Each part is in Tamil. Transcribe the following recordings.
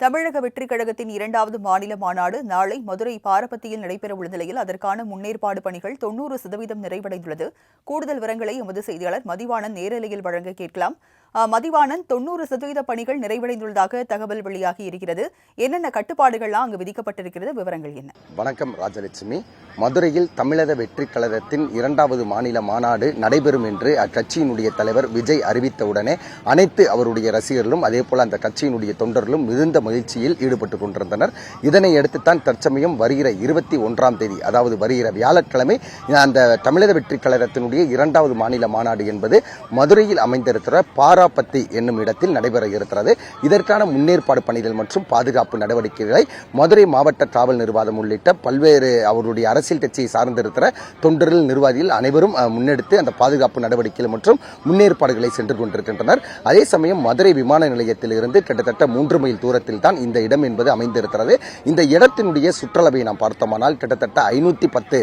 தமிழக வெற்றிக் கழகத்தின் இரண்டாவது மாநில மாநாடு நாளை மதுரை பாரபத்தியில் நடைபெறவுள்ள நிலையில் அதற்கான முன்னேற்பாடு பணிகள் தொன்னூறு சதவீதம் நிறைவடைந்துள்ளது. கூடுதல் விவரங்களை எமது செய்தியாளர் மதிவாணன் நேரலையில் வழங்க கேட்கலாம். மதிவாணன் தொண்ணூறு சதவீத பணிகள் நிறைவடைந்துள்ளதாக தகவல் வெளியாகி இருக்கிறது. என்னென்ன கட்டுப்பாடுகள்லாம் அங்கு விதிக்கப்பட்டிருக்கிறது? விவரங்கள் என்ன? வணக்கம் ராஜலட்சுமி. மதுரையில் தமிழக வெற்றி கழகத்தின் இரண்டாவது மாநில மாநாடு நடைபெறும் என்று அக்கட்சியினுடைய தலைவர் விஜய் அறிவித்தவுடனே அனைத்து அவருடைய ரசிகர்களும் அதே போல அந்த கட்சியினுடைய தொண்டர்களும் மிகுந்த மகிழ்ச்சியில் ஈடுபட்டுக் கொண்டிருந்தனர். இதனை அடுத்துத்தான் தற்சமயம் வருகிற இருபத்தி ஒன்றாம் தேதி அதாவது வருகிற வியாழக்கிழமை அந்த தமிழக வெற்றி கழகத்தினுடைய இரண்டாவது மாநில மாநாடு என்பது மதுரையில் அமைந்திருக்கிற பாராபத்தி என்னும் இடத்தில் நடைபெற இருக்கிறது. இதற்கான முன்னேற்பாடு பணிகள் மற்றும் பாதுகாப்பு நடவடிக்கைகளை மதுரை மாவட்ட காவல் நிர்வாகம் உள்ளிட்ட பல்வேறு அவருடைய அரசியல் கட்சியை சார்ந்திருக்கிற தொண்டர்கள் நிர்வாகிகள் அனைவரும் முன்னெடுத்து அந்த பாதுகாப்பு நடவடிக்கைகள் மற்றும் முன்னேற்பாடுகளை சென்று கொண்டிருக்கின்றனர். அதே சமயம் மதுரை விமான நிலையத்தில் இருந்து கிட்டத்தட்ட மூன்று மைல் தூரத்தில் தான் இந்த இடம் என்பது அமைந்திருக்கிறது. இந்த இடத்தினுடைய சுற்றளவை நாம் பார்த்தோமானால் கிட்டத்தட்ட ஐநூத்தி பத்து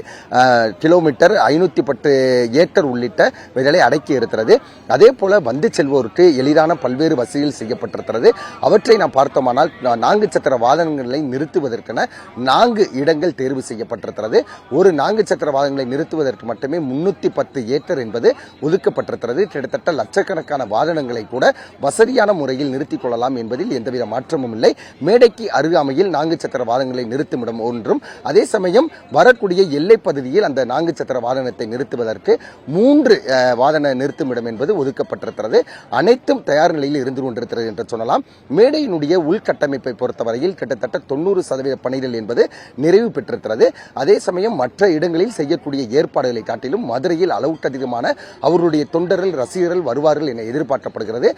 கிலோமீட்டர் ஐநூத்தி பத்து ஏக்கர் உள்ளிட்ட விதலை அடக்கி இருக்கிறது அதே போல வந்து பொருட்டு எளிதான பல்வேறு வசதிகள் செய்யப்பட்டிருக்கிறது. அவற்றை நாம் பார்த்தோமானால் நான்கு சக்கர வாகனங்களை நிறுத்துவதற்கென நான்கு இடங்கள் தேர்வு செய்யப்பட்டிருக்கிறது. ஒரு நான்கு சக்கர வாகனங்களை நிறுத்துவதற்கு மட்டுமே முன்னூத்தி பத்து ஏக்கர் என்பது ஒதுக்கப்பட்டிருக்கிறது. கிட்டத்தட்ட லட்சக்கணக்கான வாகனங்களை கூட வசதியான முறையில் நிறுத்திக் கொள்ளலாம் என்பதில் எந்தவித மாற்றமும் இல்லை. மேடைக்கு அருகாமையில் நான்கு சக்கர வாகனங்களை நிறுத்துமிடம் ஒன்றும். அதே சமயம் வரக்கூடிய எல்லை பகுதியில் அந்த நான்கு சக்கர வாகனத்தை நிறுத்துவதற்கு மூன்று வாகன நிறுத்துமிடம் என்பது ஒதுக்கப்பட்டிருக்கிறது. அனைத்தும் தயார் நிலையில் இருந்து கொண்டிருக்கிறது என்று சொல்லலாம். மேடையினுடைய உள்கட்டமைப்பை பொறுத்தவரையில் கிட்டத்தட்ட தொண்ணூறு சதவீத பணிகள் என்பது நிறைவு பெற்றிருக்கிறது. அதே சமயம் மற்ற இடங்களில் செய்யக்கூடிய ஏற்பாடுகளை காட்டிலும் மதுரையில் அளவுக்கு அதிகமான அவருடைய தொண்டர்கள் ரசிகர்கள் வருவார்கள் என எதிர்பார்க்கப்படுகிறது.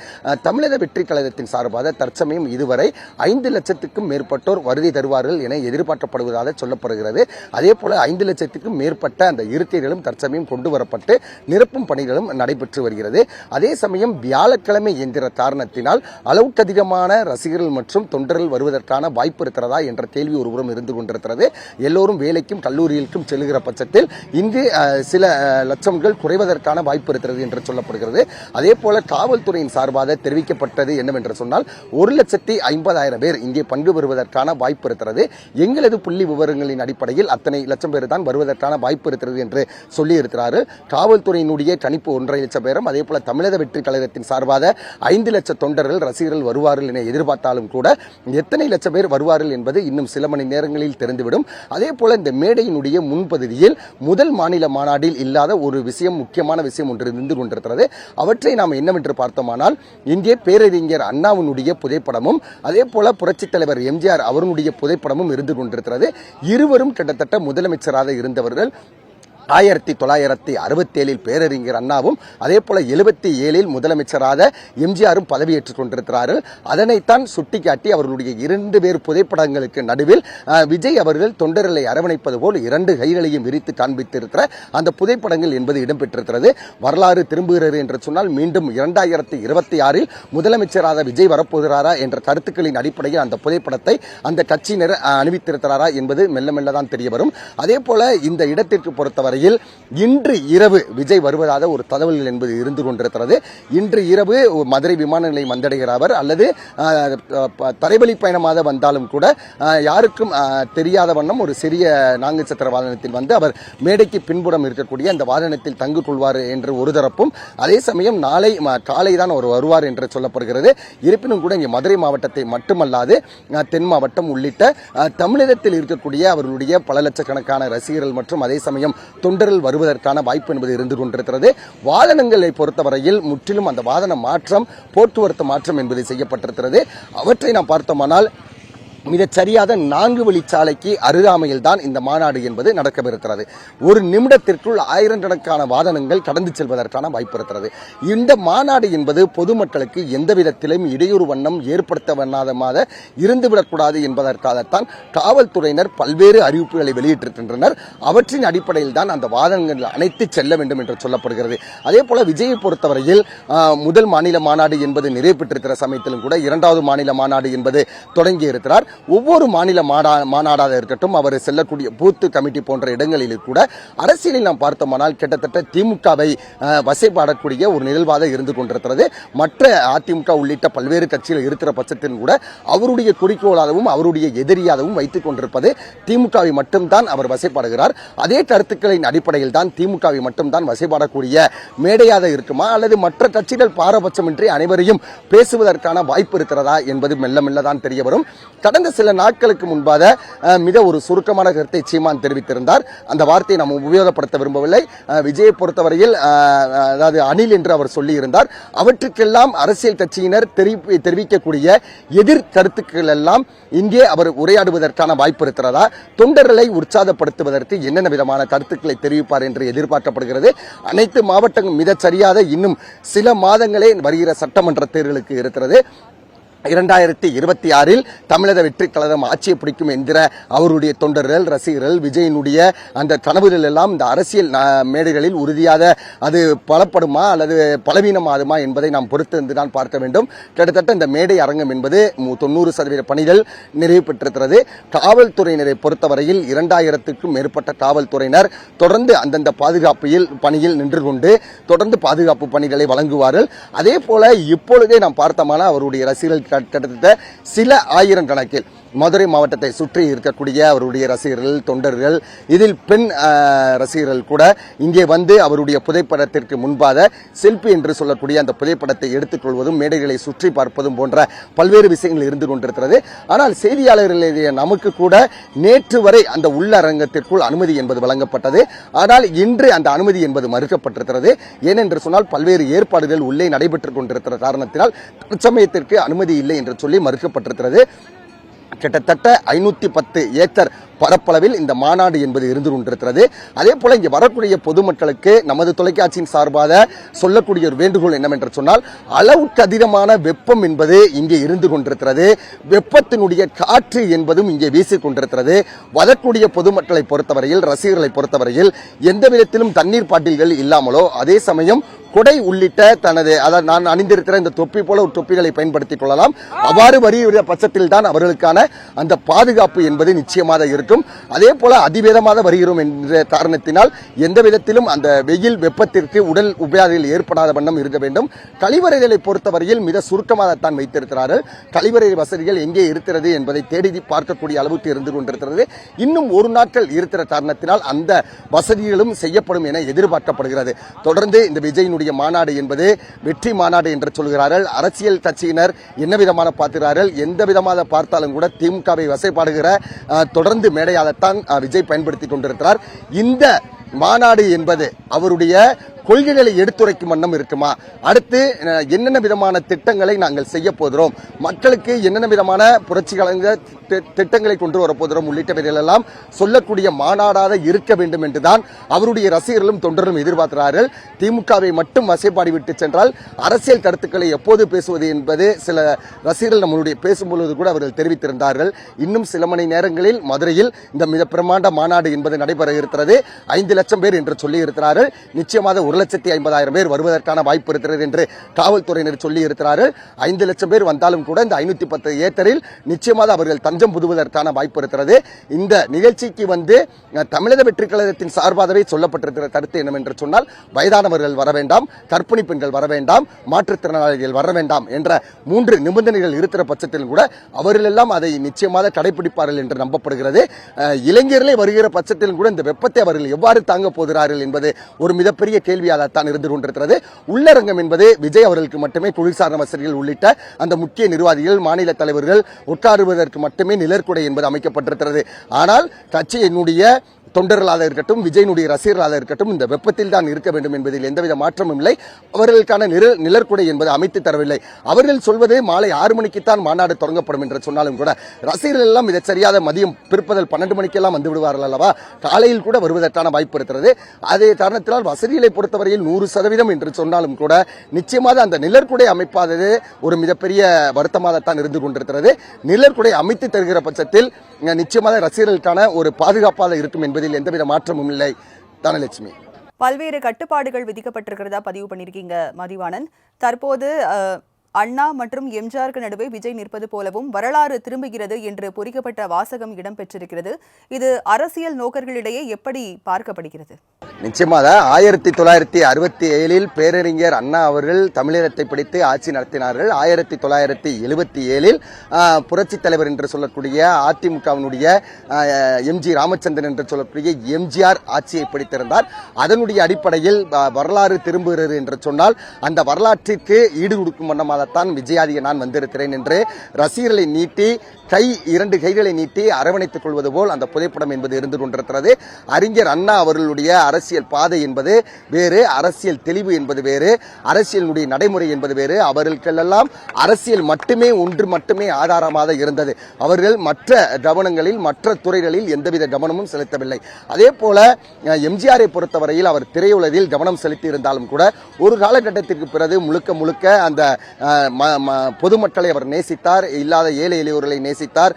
தமிழக வெற்றி கழகத்தின் சார்பாக தற்சமயம் இதுவரை ஐந்து லட்சத்துக்கும் மேற்பட்டோர் வருகை தருவார்கள் என எதிர்பார்க்கப்படுவதாக சொல்லப்படுகிறது. அதே போல ஐந்து லட்சத்துக்கும் மேற்பட்ட அந்த இருக்கைகளும் தற்சமயம் கொண்டு வரப்பட்டு நிரப்பும் பணிகளும் நடைபெற்று வருகிறது. அதே சமயம் வியாழக்கிழமை என்கிற காரணத்தினால் அளவுக்கு அதிகமான ரசிகர்கள் மற்றும் தொண்டர்கள் வருவதற்கான வாய்ப்பு இருக்கிறதா என்ற கேள்வி ஒருபுறம் இருந்து கொண்டிருக்கிறது. எல்லோரும் வேலைக்கும் கல்லூரிகளுக்கும் செல்கிற பட்சத்தில் இங்கு சில லட்சங்கள் குறைவதற்கான வாய்ப்பு இருக்கிறது என்று சொல்லப்படுகிறது. அதே போல காவல்துறையின் சார்பாக தெரிவிக்கப்பட்டது என்னவென்று சொன்னால் ஒரு லட்சத்தி ஐம்பதாயிரம் பேர் இங்கே பங்கு பெறுவதற்கான வாய்ப்பு இருக்கிறது. எங்களது புள்ளி விவரங்களின் அடிப்படையில் அத்தனை லட்சம் பேர் தான் வருவதற்கான வாய்ப்பு இருக்கிறது என்று சொல்லி காவல்துறையினுடைய கணிப்பு ஒன்றரை லட்சம் பேரும் அதே போல தமிழக வெற்றி கழகத்தின் சார்பாக ஐந்து லட்ச தொண்டர்கள் ரசிகர்கள் வருவார்கள் என எதிர்பார்த்தாலும் கூட எத்தனை லட்சம் பேர் வருவார்கள் என்பது இன்னும் சில மணி நேரங்களில் தெரிந்துவிடும். அதே போல இந்த மேடையினுடைய முன்பகுதியில் முதல் மாநில மாநாட்டில் இல்லாத ஒரு விஷயம் முக்கியமான விஷயம் ஒன்று இருந்து கொண்டிருக்கிறது. அவற்றை நாம் என்னவென்று பார்த்தோமானால் இந்திய பேரறிஞர் அண்ணாவினுடைய புகைப்படமும் அதே போல புரட்சித் தலைவர் எம்ஜிஆர் அவருடைய புகைப்படமும் இருந்து கொண்டிருக்கிறது. இருவரும் கிட்டத்தட்ட முதலமைச்சராக இருந்தவர்கள். ஆயிரத்தி தொள்ளாயிரத்தி அறுபத்தேழில் பேரறிஞர் அண்ணாவும் அதே போல எழுபத்தி ஏழில் முதலமைச்சராக எம்ஜிஆரும் பதவியேற்றுக் கொண்டிருக்கிறார்கள் அதனைத்தான் சுட்டிக்காட்டி அவர்களுடைய இரண்டு பேர் புகைப்படங்களுக்கு நடுவில் விஜய் அவர்கள் தொண்டர்களை அரவணைப்பது போல் இரண்டு கைகளையும் விரித்து காண்பித்திருக்கிற அந்த புகைப்படங்கள் என்பது இடம்பெற்றிருக்கிறது. வரலாறு திரும்புகிறது என்று சொன்னால் மீண்டும் இரண்டாயிரத்தி இருபத்தி ஆறில் முதலமைச்சராக விஜய் வரப்போகிறாரா என்ற கருத்துக்களின் அடிப்படையில் அந்த புகைப்படத்தை அந்த கட்சியினர் அணிவித்திருக்கிறாரா என்பது மெல்ல மெல்ல தான் தெரிய வரும் அதே போல இந்த இடத்திற்கு பொறுத்தவரை பொறுத்தவரையில் இன்று இரவு விஜய் வருவதாக ஒரு தகவல்கள் என்பது இருந்து கொண்டிருக்கிறது. இன்று இரவு மதுரை விமான நிலையம் வந்தடைகிற அவர். அல்லது தரைவழி பயணமாக வந்தாலும் கூட யாருக்கும் தெரியாத வண்ணம் ஒரு சிறிய நான்கு சக்கர வாகனத்தில் வந்து அவர் மேடைக்கு பின்புறம் இருக்கக்கூடிய அந்த வாகனத்தில் தங்கு கொள்வார் என்று ஒரு தரப்பும் அதே சமயம் நாளை காலை தான் அவர் வருவார் என்று சொல்லப்படுகிறது. இருப்பினும் கூட இங்கே மதுரை மாவட்டத்தை மட்டுமல்லாது தென் மாவட்டம் உள்ளிட்ட தமிழகத்தில் இருக்கக்கூடிய அவர்களுடைய பல லட்சக்கணக்கான ரசிகர்கள் மற்றும் அதே சமயம் தொண்டர்கள் வருவதற்கான வாய்ப்பு என்பது இருந்து கொண்டிருக்கிறது. வாகனங்களை பொறுத்தவரையில் முற்றிலும் அந்த வாகன மாற்றம் போக்குவரத்து மாற்றம் என்பது செய்யப்பட்டிருக்கிறது. அவற்றை நாம் பார்த்தோமானால் மிகச்சரியாத நான்கு வழிச்சாலைக்கு அருகாமையில் தான் இந்த மாநாடு என்பது நடக்கவிருக்கிறது. ஒரு நிமிடத்திற்குள் ஆயிரக்கணக்கான வாகனங்கள் கடந்து செல்வதற்கான வாய்ப்பு இருக்கிறது. இந்த மாநாடு என்பது பொதுமக்களுக்கு எந்த விதத்திலும் இடையூறு வண்ணம் ஏற்படுத்த வண்ணாதமாக இருந்துவிடக்கூடாது என்பதற்காகத்தான் காவல்துறையினர் பல்வேறு அறிவிப்புகளை வெளியிட்டிருக்கின்றனர். அவற்றின் அடிப்படையில் தான் அந்த வாகனங்கள் அனைத்து செல்ல வேண்டும் என்று சொல்லப்படுகிறது. அதே போல விஜயை பொறுத்தவரையில் முதல் மாநில மாநாடு என்பது நிறைவு பெற்றிருக்கிற சமயத்திலும் கூட இரண்டாவது மாநில மாநாடு என்பது தொடங்கி இருக்கிறார் ஒவ்வொரு மாநில மாடா மாநாடாக இருக்கட்டும் அவர் செல்லக்கூடிய பூத்து கமிட்டி போன்ற இடங்களில் கூட அரசியலில் நாம் பார்த்தோமானால் கிட்டத்தட்ட திமுகவை வசைப்பாடக்கூடிய ஒரு நிகழ்வாக இருந்து கொண்டிருக்கிறது. மற்ற அதிமுக உள்ளிட்ட பல்வேறு கட்சிகள் இருக்கிற பட்சத்தில் கூட அவருடைய குறிக்கோளாகவும் அவருடைய எதிரியாகவும் வைத்துக் கொண்டிருப்பது திமுகவை மட்டும்தான் அவர் வசைப்பாடுகிறார் அதே கருத்துக்களின் அடிப்படையில் தான் திமுகவை மட்டும்தான் வசைப்பாடக்கூடிய மேடையாக இருக்குமா? அல்லது மற்ற கட்சிகள் பாரபட்சமின்றி அனைவரையும் பேசுவதற்கான வாய்ப்பு இருக்கிறதா என்பது மெல்ல மெல்ல தான் தெரிய வரும். கடந்த சில நாட்களுக்கு முன்பாக மிக ஒரு சுருக்கமான கருத்தை சீமான் தெரிவித்திருந்தார். அந்த வார்த்தையை நாம் உபயோகப்படுத்த விரும்பவில்லை. விஜயை பொறுத்தவரையில் அதாவது அணில் என்று அவர் சொல்லியிருந்தார். அவற்றுக்கெல்லாம் அரசியல் கட்சியினர் தெரிவி- தெரிவிக்கக்கூடிய எதிர் கருத்துக்கள் எல்லாம் இங்கே அவர் உரையாடுவதற்கான வாய்ப்பு இருக்கிறதா? தொண்டர்களை உற்சாகப்படுத்துவதற்கு என்னென்ன விதமான கருத்துக்களை தெரிவிப்பார் என்று எதிர்பார்க்கப்படுகிறது? அனைத்து மாவட்டங்களும் மிகச்சரியாத இன்னும் சில மாதங்களே வருகிற சட்டமன்ற தேர்தலுக்கு இருக்கிறது. இரண்டாயிரத்தி இருபத்தி ஆறில் தமிழக வெற்றி கழகம் ஆட்சியை பிடிக்கும் என்கிற அவருடைய தொண்டர்கள் ரசிகர்கள் விஜயனுடைய அந்த கனவுகள் எல்லாம் இந்த அரசியல் மேடைகளில் உறுதியாக அது பலப்படுமா அல்லது பலவீனமாகுமா என்பதை நாம் பொறுத்திருந்து தான் பார்க்க வேண்டும். கிட்டத்தட்ட இந்த மேடை அரங்கம் என்பது மு- தொண்ணூறு சதவீத பணிகள் நிறைவு பெற்றிருக்கிறது. காவல்துறையினரை பொறுத்தவரையில் இரண்டாயிரத்துக்கும் மேற்பட்ட காவல்துறையினர் தொடர்ந்து அந்தந்த பாதுகாப்பில் பணியில் நின்று கொண்டு தொடர்ந்து பாதுகாப்பு பணிகளை வழங்குவார்கள். அதே போல இப்பொழுதே நாம் பார்த்தமான அவருடைய ரசிகர்கள் கிட்டத்தட்ட சில ஆயிரம் கணக்கில். மதுரை மாவட்டத்தை சுற்றி இருக்கக்கூடிய அவருடைய ரசிகர்கள் தொண்டர்கள் இதில் பெண் ரசிகர்கள் கூட இங்கே வந்து அவருடைய புகைப்படத்திற்கு முன்பாக செல்ஃபி என்று சொல்லக்கூடிய அந்த புகைப்படத்தை எடுத்துக்கொள்வதும் மேடைகளை சுற்றி பார்ப்பதும் போன்ற பல்வேறு விஷயங்கள் இருந்து கொண்டிருக்கிறது. ஆனால் செய்தியாளர்களுடைய நமக்கு கூட நேற்று வரை அந்த உள்ளரங்கத்திற்குள் அனுமதி என்பது வழங்கப்பட்டது. ஆனால் இன்று அந்த அனுமதி என்பது மறுக்கப்பட்டிருக்கிறது. ஏனென்று சொன்னால் பல்வேறு ஏற்பாடுகள் உள்ளே நடைபெற்றுக் கொண்டிருக்கிற காரணத்தினால் தற்சமயத்திற்கு அனுமதி இல்லை என்று சொல்லி மறுக்கப்பட்டிருக்கிறது. கிட்டத்தட்ட ஐநூத்தி பத்து ஏக்கர் பரப்பளவில் இந்த மாநாடு என்பது இருந்து கொண்டிருக்கிறது. அதே போல இங்கே வரக்கூடிய பொதுமக்களுக்கு நமது தொலைக்காட்சியின் சார்பாக சொல்லக்கூடிய ஒரு வேண்டுகோள் என்னவென்று சொன்னால் அளவுக்கு அதிகமான வெப்பம் என்பது இங்கே இருந்து கொண்டிருக்கிறது. வெப்பத்தினுடைய காற்று என்பதும் இங்கே வீசிக் கொண்டிருக்கிறது. வரக்கூடிய பொதுமக்களை பொறுத்தவரையில் ரசிகர்களை பொறுத்தவரையில் எந்த விதத்திலும் தண்ணீர் பாட்டில்கள் இல்லாமலோ அதே சமயம் கொடை உள்ளிட்ட தனது அதாவது நான் அணிந்திருக்கிற இந்த தொப்பி போல ஒரு தொப்பிகளை பயன்படுத்திக் கொள்ளலாம். அவ்வாறு வருகிற பட்சத்தில் தான் அவர்களுக்கான அந்த பாதுகாப்பு என்பது நிச்சயமாக இருக்கும். அதே போல அதிவேதமாக வருகிறோம் என்ற காரணத்தினால் எந்த விதத்திலும் அந்த வெயில் வெப்பத்திற்கு உடல் உபாதைகள் ஏற்படாத வண்ணம் இருக்க வேண்டும். கழிவறைகளை பொறுத்தவரையில் மிக சுருக்கமாகத்தான் வைத்திருக்கிறார்கள். கழிவறை வசதிகள் எங்கே இருக்கிறது என்பதை தேடி பார்க்கக்கூடிய அளவுக்கு இருந்து கொண்டிருக்கிறது. இன்னும் ஒரு நாட்கள் இருக்கிற காரணத்தினால் அந்த வசதிகளும் செய்யப்படும் என எதிர்பார்க்கப்படுகிறது. தொடர்ந்து இந்த விஜயினுடைய மாநாடு என்பது வெற்றி மாநாடு என்று சொல்கிறார்கள். அரசியல் கட்சியினர் என்ன விதமான பார்க்கிறார்கள்? எந்த விதமாக பார்த்தாலும் கூட திமுகவை வசைப்பாடுகிற தொடர்ந்து மேடையாகத்தான் விஜய் பயன்படுத்தி கொண்டிருக்கிறார். இந்த மாநாடு என்பது அவருடைய கொள்கைகளை எடுத்துரைக்கும் வண்ணம் இருக்குமா? அடுத்து என்னென்ன விதமான திட்டங்களை நாங்கள் செய்ய போகிறோம்? மக்களுக்கு என்னென்ன விதமான புரட்சி திட்டங்களை கொண்டு வரப்போகிறோம் உள்ளிட்டவைகளெல்லாம் சொல்லக்கூடிய மாநாடாக இருக்க வேண்டும் என்றுதான் அவருடைய ரசிகர்களும் தொண்டர்களும் எதிர்பார்க்கிறார்கள். திமுகவை மட்டும் வசைப்பாடி விட்டு சென்றால் அரசியல் கருத்துக்களை எப்போது பேசுவது என்பது சில ரசிகர்கள் நம்மளுடைய பேசும்பொழுது கூட அவர்கள் தெரிவித்திருந்தார்கள். இன்னும் சில மணி நேரங்களில் மதுரையில் இந்த மிக பிரமாண்ட மாநாடு என்பது நடைபெற இருக்கிறது. ஐந்து லட்சம் பேர் என்று சொல்லி இருக்கிறார்கள் நிச்சயமாக ஒரு லட்சத்தி ஐம்பதாயிரம் பேர் வருவதற்கான வாய்ப்பு இருக்கிறது என்று காவல்துறையினர் சொல்லி இருக்கிறார்கள் ஐந்து லட்சம் பேர் வந்தாலும் கூட இந்த ஐநூற்றி பத்து ஏக்கரில் நிச்சயமாக அவர்கள் தஞ்சம் புதுவதற்கான வாய்ப்பு இருக்கிறது. இந்த நிகழ்ச்சிக்கு வந்து தமிழக வெற்றி கழகத்தின் சார்பாகவே சொல்லப்பட்டிருக்கிற கருத்து என்னவென்று சொன்னால் வயதானவர்கள் வர வேண்டாம் கற்பிணி பெண்கள் வர வேண்டாம் மாற்றுத்திறனாளிகள் வர வேண்டாம் என்ற மூன்று நிபந்தனைகள் இருக்கிற பட்சத்தில் கூட அவர்களெல்லாம் அதை நிச்சயமாக கடைபிடிப்பார்கள் என்று நம்பப்படுகிறது. இளைஞர்களே வருகிற பட்சத்தில் கூட இந்த வெப்பத்தை அவர்கள் எவ்வாறு தாங்க போகிறார்கள் என்பது ஒரு மிகப்பெரிய கேள்வி கேள்வியாகத்தான் இருந்து கொண்டிருக்கிறது. உள்ளரங்கம் என்பது விஜய் அவர்களுக்கு மட்டுமே தொழிற்சார்ந்த வசதிகள் உள்ளிட்ட அந்த முக்கிய நிர்வாகிகள் மாநில தலைவர்கள் உட்காருவதற்கு மட்டுமே நிழற்குடை என்பது அமைக்கப்பட்டிருக்கிறது. ஆனால் கட்சியினுடைய தொண்டர்களாக இருக்கட்டும் விஜயனுடைய ரசிகர்களாக இருக்கட்டும் இந்த வெப்பத்தில் தான் இருக்க வேண்டும் என்பதில் எந்தவித மாற்றமும் இல்லை. அவர்களுக்கான நிழல் நிழற்குடை என்பது அமைத்து தரவில்லை. அவர்கள் சொல்வது மாலை ஆறு மணிக்குத்தான் மாநாடு தொடங்கப்படும் என்று சொன்னாலும் கூட ரசிகர்கள் எல்லாம் இதை சரியாத மதியம் பிற்பதல் பன்னெண்டு மணிக்கெல்லாம் வந்து விடுவார்கள் அல்லவா? காலையில் கூட வருவதற்கான வாய்ப்பு இருக்கிறது. அதே காரணத்தினால் வசதிகளை பொறுத்தவரையில் நூறு சதவீதம் என்று சொன்னாலும் கூட நிச்சயமாக அந்த நிழற்குடை அமைப்பாதது ஒரு மிகப்பெரிய வருத்தமாகத்தான் இருந்து கொண்டிருக்கிறது. நிழற்குடை அமைத்து தருகிற பட்சத்தில் நிச்சயமாக ரசிகர்களுக்கான ஒரு பாதுகாப்பாக இருக்கும் அதில் எந்தவித மாற்றமும் இல்லை. தனலட்சுமி. பல்வேறு கட்டுப்பாடுகள் விதிக்கப்பட்டிருக்கிறதா பதிவு பண்ணியிருக்கீங்க மதிவாணன். தற்போது அண்ணா மற்றும் எம்ஜிஆருக்கு நடுவே விஜய் நிற்பது போலவும் வரலாறு திரும்புகிறது என்று பொறிக்கப்பட்ட வாசகம் இடம்பெற்றிருக்கிறது. இது அரசியல் நோக்கர்களிடையே எப்படி பார்க்கப்படுகிறது? நிச்சயமாக ஆயிரத்தி தொள்ளாயிரத்தி அறுபத்தி ஏழில் பேரறிஞர் அண்ணா அவர்கள் தமிழீழத்தை பிடித்து ஆட்சி நடத்தினார்கள். ஆயிரத்தி தொள்ளாயிரத்தி எழுபத்தி ஏழில் புரட்சித் தலைவர் என்று சொல்லக்கூடிய அதிமுகவினுடைய எம்ஜி ராமச்சந்திரன் என்று சொல்லக்கூடிய எம்ஜிஆர் ஆட்சியை பிடித்திருந்தார். அதனுடைய அடிப்படையில் வ- வரலாறு திரும்புகிறது என்று சொன்னால் அந்த வரலாற்றிற்கு ஈடு கொடுக்கும் தான் விஜயாதிய நான் வந்திருக்கிறேன் என்று ரசிகர்களை நீட்டி கை இரண்டு கைகளை நீட்டி அரவணைத்துக் கொள்வது போல் அந்த புகைப்படம் என்பது இருந்து கொண்டிருக்கிறது. அறிஞர் அண்ணா அவர்களுடைய அரசியல் பாதை என்பது வேறு அரசியல் தெளிவு என்பது வேறு அரசியலுடைய நடைமுறை என்பது வேறு. அவர்களுக்கெல்லாம் அரசியல் மட்டுமே ஒன்று மட்டுமே ஆதாரமாக இருந்தது. அவர்கள் மற்ற கவனங்களில் மற்ற துறைகளில் எந்தவித கவனமும் செலுத்தவில்லை. அதே போல எம்ஜிஆரை பொறுத்தவரையில் அவர் திரையுலகில் கவனம் செலுத்தி இருந்தாலும் கூட ஒரு காலகட்டத்திற்கு பிறகு முழுக்க முழுக்க அந்த பொதுமக்களை அவர் நேசித்தார் இல்லாத ஏழை எளியோர்களை நேசித்தார்.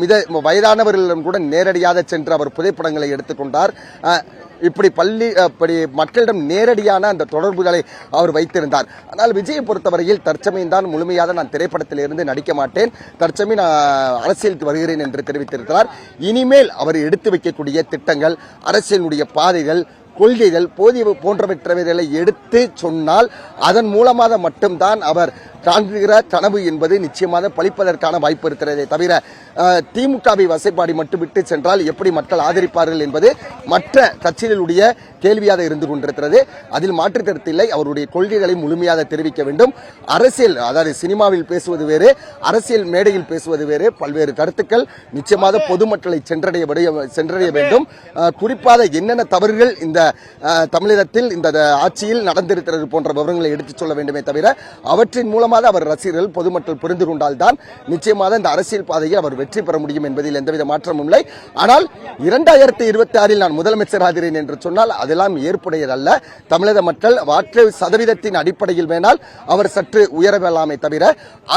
மித வயதானவர்களிடம் கூட நேரடியாக சென்று அவர் புகைப்படங்களை எடுத்துக்கொண்டார் இப்படி பள்ளி அப்படி மக்களிடம் நேரடியான அந்த தொடர்புகளை அவர் வைத்திருந்தார். ஆனால் விஜயை பொறுத்தவரையில் தற்சமயம் தான் முழுமையாக நான் திரைப்படத்தில் இருந்து நடிக்க மாட்டேன். தற்சமயம் நான் அரசியலுக்கு வருகிறேன் என்று தெரிவித்திருக்கிறார். இனிமேல் அவர் எடுத்து வைக்கக்கூடிய திட்டங்கள் அரசியலுடைய பாதைகள் கொள்கைகள் போதிய போன்றவற்றவைகளை எடுத்து சொன்னால் அதன் மூலமாக மட்டும்தான் அவர் தாங்குகிற கனவு என்பது நிச்சயமாக பழிப்பதற்கான வாய்ப்பு இருக்கிறதே தவிர திமுகவை வசைப்பாடி மட்டும் விட்டு சென்றால் எப்படி மக்கள் ஆதரிப்பார்கள் என்பது மற்ற கட்சிகளுடைய கேள்வியாக இருந்து கொண்டிருக்கிறது. அதில் மாற்றுக்கருத்தில்லை. அவருடைய கொள்கைகளை முழுமையாக தெரிவிக்க வேண்டும். அரசியல் அதாவது சினிமாவில் பேசுவது வேறு அரசியல் மேடையில் பேசுவது வேறு. பல்வேறு கருத்துக்கள் நிச்சயமாக பொதுமக்களை சென்றடைய சென்றடைய வேண்டும். குறிப்பாக என்னென்ன தவறுகள் இந்த தமிழகத்தில் இந்த ஆட்சியில் நடந்திருக்கிறது போன்ற விவரங்களை எடுத்துச் சொல்ல வேண்டுமே தவிர அவற்றின் மூலமாக நிச்சயமாக அவர் ரசிகர்கள் பொதுமக்கள் புரிந்து கொண்டால்தான் நிச்சயமாக இந்த அரசியல் பாதையில் அவர் வெற்றி பெற முடியும் என்பதில் எந்தவித மாற்றமும் இல்லை. ஆனால் இரண்டாயிரத்தி இருபத்தி ஆறில் நான் முதலமைச்சர் ஆகிறேன் என்று சொன்னால் அதெல்லாம் ஏற்புடையதல்ல. தமிழக மக்கள் வாக்கு சதவீதத்தின் அடிப்படையில் வேணால் அவர் சற்று உயர தவிர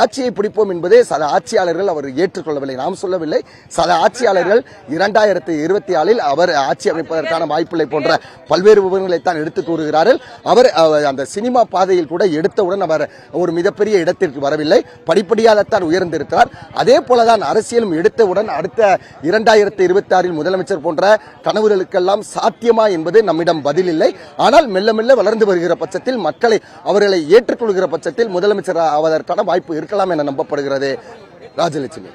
ஆட்சியை பிடிப்போம் என்பதே சத ஆட்சியாளர்கள் அவர் ஏற்றுக்கொள்ளவில்லை. நாம் சொல்லவில்லை. சத ஆட்சியாளர்கள் இரண்டாயிரத்தி இருபத்தி ஆறில் அவர் ஆட்சி அமைப்பதற்கான வாய்ப்பில்லை போன்ற பல்வேறு விவரங்களை தான் எடுத்து கூறுகிறார்கள் அவர் அந்த சினிமா பாதையில் கூட எடுத்தவுடன் அவர் ஒரு மிகப்பெரிய மிகப்பெரிய இடத்திற்கு வரவில்லை. படிப்படியாகத்தான் உயர்ந்திருக்கிறார். அதே போலதான் அரசியலும் எடுத்தவுடன் அடுத்த இரண்டாயிரத்தி இருபத்தி ஆறில் முதலமைச்சர் போன்ற கனவுகளுக்கெல்லாம் சாத்தியமா என்பது நம்மிடம் பதில் இல்லை ஆனால் மெல்ல மெல்ல வளர்ந்து வருகிற பட்சத்தில் மக்களை அவர்களை ஏற்றுக்கொள்கிற பட்சத்தில் முதலமைச்சர் ஆவதற்கான வாய்ப்பு இருக்கலாம் என நம்பப்படுகிறது. ராஜலட்சுமி.